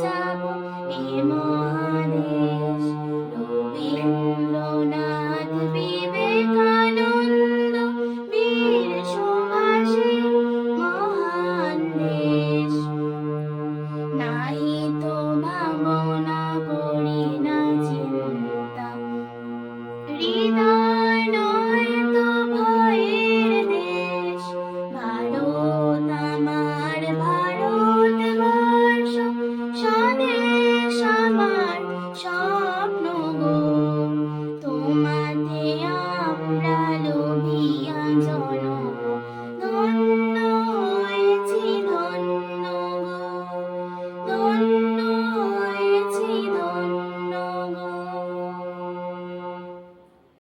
যাব এ মহা Beyond all.